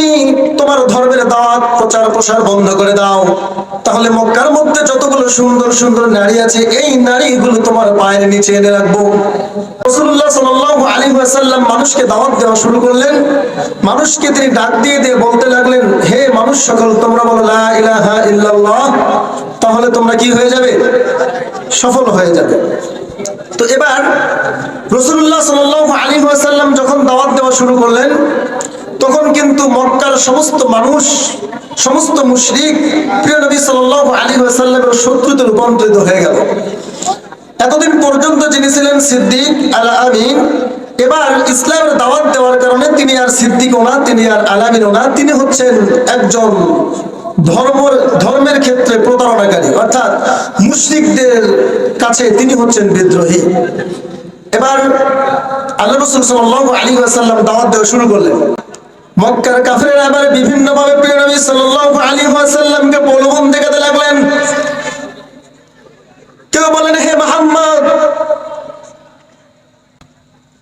তুমি তোমার ধর্মের দাওয়াত প্রচার প্রসার বন্ধ করে দাও। তাহলে মক্কার মধ্যে যতগুলো সুন্দর সুন্দর নারী আছে, এই নারীগুলো তোমার পায়ের নিচে এনে রাখব। তাহলে তোমরা কি হয়ে যাবে? সফল হয়ে যাবে। তো এবার রসুল্লাহ সাল্লাল্লাহু আলাইহি ওয়াসাল্লাম যখন দাওয়াত দেওয়া শুরু করলেন তখন কিন্তু মক্কার সমস্ত মানুষ, সমস্ত মুশরিক প্রিয় নবী সাল্লাল্লাহু আলাইহি ওয়াসাল্লামের শত্রুতে রূপান্তরিত হয়ে গেল। এতদিন পর্যন্ত যিনি ছিলেন সিদ্দিক আল আমিন এবার ইসলামের দাওয়াত দেওয়ার কারণে তিনি আর সিদ্দিক না, তিনি আর আলামিন না, তিনি হচ্ছেন একজন ধর্ম ধর্মের ক্ষেত্রে প্রতারণাকারী। অর্থাৎ মুশরিকদের কাছে তিনি হচ্ছেন বিদ্রোহী। এবার আল্লাহ রসুল সাল্লাল্লাহু আলাইহি ওয়াসাল্লাম দাওয়াত দেওয়া শুরু করলেন। মক্কার কাফিরেরা আবার বিভিন্ন ভাবে প্রিয় নবী সাল্লাল্লাহু আলাইহি ওয়াসাল্লামকে প্রলোভন দেখাতে লাগলেন। কেউ বলেন, হে মোহাম্মদ,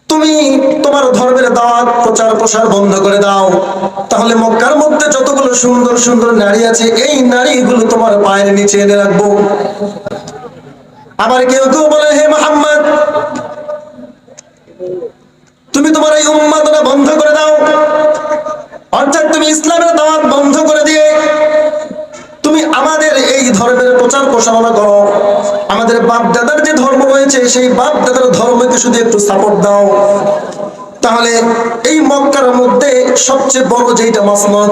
তুমি তোমার ধর্মের দাওয়াত, প্রচার প্রসার বন্ধ করে দাও। তাহলে মক্কার মধ্যে যতগুলো সুন্দর সুন্দর নারী আছে, এই নারীগুলো তোমার পায়ের নিচে এনে রাখব। আবার কেউ কেউ বলে হে মোহাম্মদ তুমি তোমার এই উন্মাদনা বন্ধ করে দাও অর্থাৎ তুমি ইসলামের দাওয়াত বন্ধ করে দিয়ে তুমি আমাদের এই ধর্মের প্রচার প্রসারণা করো। আমাদের বাপ দাদার যে ধর্ম রয়েছে, সেই বাপ দাদার ধর্মকে শুধু একটু সাপোর্ট দাও। তাহলে এই মক্কার মধ্যে সবচেয়ে বড় যেইটা মসনদ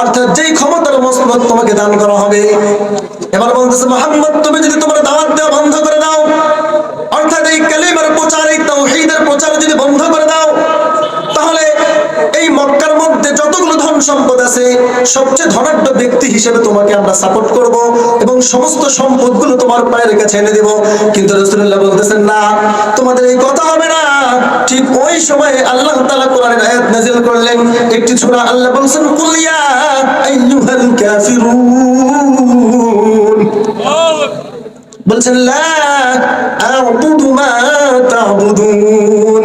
অর্থাৎ যেই ক্ষমতার মসমত তোমাকে দান করা হবে। এবার বলতেছে, মোহাম্মদ, তুমি যদি তোমার দাওয়াত দেওয়া বন্ধ করে দাও, অর্থাৎ এই আছে সবচেয়ে ধনাঢ্য ব্যক্তি হিসেবে তোমাকে আমরা সাপোর্ট করব এবং সমস্ত সম্পদগুলো তোমার পায়ের কাছে এনে দেব। কিন্তু রাসূলুল্লাহ বলতেছেন, না, তোমাদের এই কথা হবে না। ঠিক ওই সময় আল্লাহ তাআলা কোরআনের আয়াত নাযিল করলেন। একটি সূরা আল্লাহ বলছেন, কুল আইয়ুহাল কাফিরুন। বলছেন, লা আ'বুদু মা তা'বুদুন।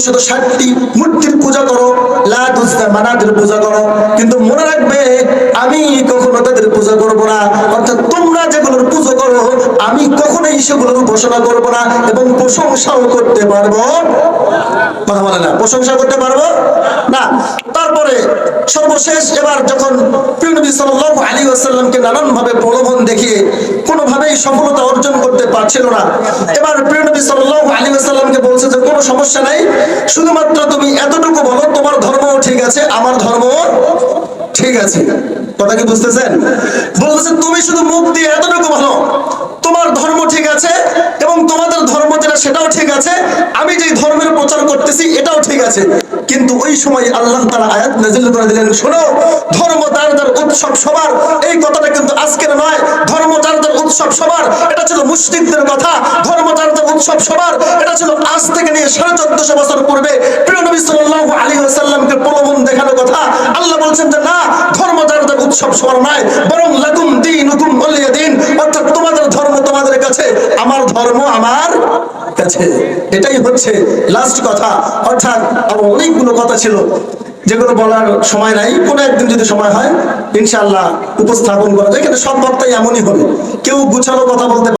তিনশত ষাটটি মূর্তির পূজা করো। লা দুজদা মানাতের পূজা করো। কিন্তু মনে রাখবে, আমি কখনো তাদের পূজা করব না। অর্থাৎ তোমরা যেগুলোর পূজা করো, আমি কখনোই সেগুলোর উপাসনা করব না এবং প্রশংসাও করতে পারব কথা বলে না। প্রশংসা করতে পারব না। তারপরে সর্বশেষ, এবার যখন প্রিয় নবী সাল্লাল্লাহু আলাইহি ওয়াসাল্লামকে নানান ভাবে প্রলোভন দেখিয়ে সফলতা অর্জন করতে পারছিল না। এবার প্রিয়নবী সাল্লাহ আলী আসাল্লামকে বলছে যে, কোনো সমস্যা নাই। শুধুমাত্র তুমি এতটুকু বলো, তোমার ধর্মও ঠিক আছে, আমার ধর্মও ঠিক আছে। কথা কি বুঝতেছেন? বলতেছে, তুমি শুধু মুখ দিয়ে এতটুকু বলো, তোমার ধর্ম ঠিক আছে এবং তোমাদের ধর্ম যেটা, সেটাও ঠিক আছে। আমি যেই ধর্মের ঠিক আছে। কিন্তু ওই সময় আল্লাহ তাআলা আয়াত নাযিল করে দিলেন, শোনো, ধর্ম যার উৎসব সবার। এই কথাটা কিন্তু আজকের নয়, ধর্ম যার উৎসব সবার। এটা ছিল মুসলিমদের কথা, ধর্ম যার উৎসব সবার। এটা ছিল আজ থেকে নিয়ে সাড়ে চোদ্দশো বছর পূর্বে। প্রিয় নবী আলাইহি ওয়াসাল্লামকে প্রলোভন দেখানোর কথা, আল্লাহ বলছেন যে, না, ধর্ম যার উৎসব সবার নয়, বরং লাকুম দিন হুকুম অলিয়া দিন অর্থাৎ তোমাদের ধর্ম তোমাদের কাছে, আমার ধর্ম আমার কাছে। এটাই হচ্ছে লাস্ট কথা। অর্থাৎ আরও অনেকগুলো কথা ছিল, যেগুলো বলার সময় নাই। কোনো একদিন যদি সময় হয় ইনশাল্লাহ উপস্থাপন করা যায়। কিন্তু সব বক্তাই এমনই হবে। কেউ গুছানো কথা বলতে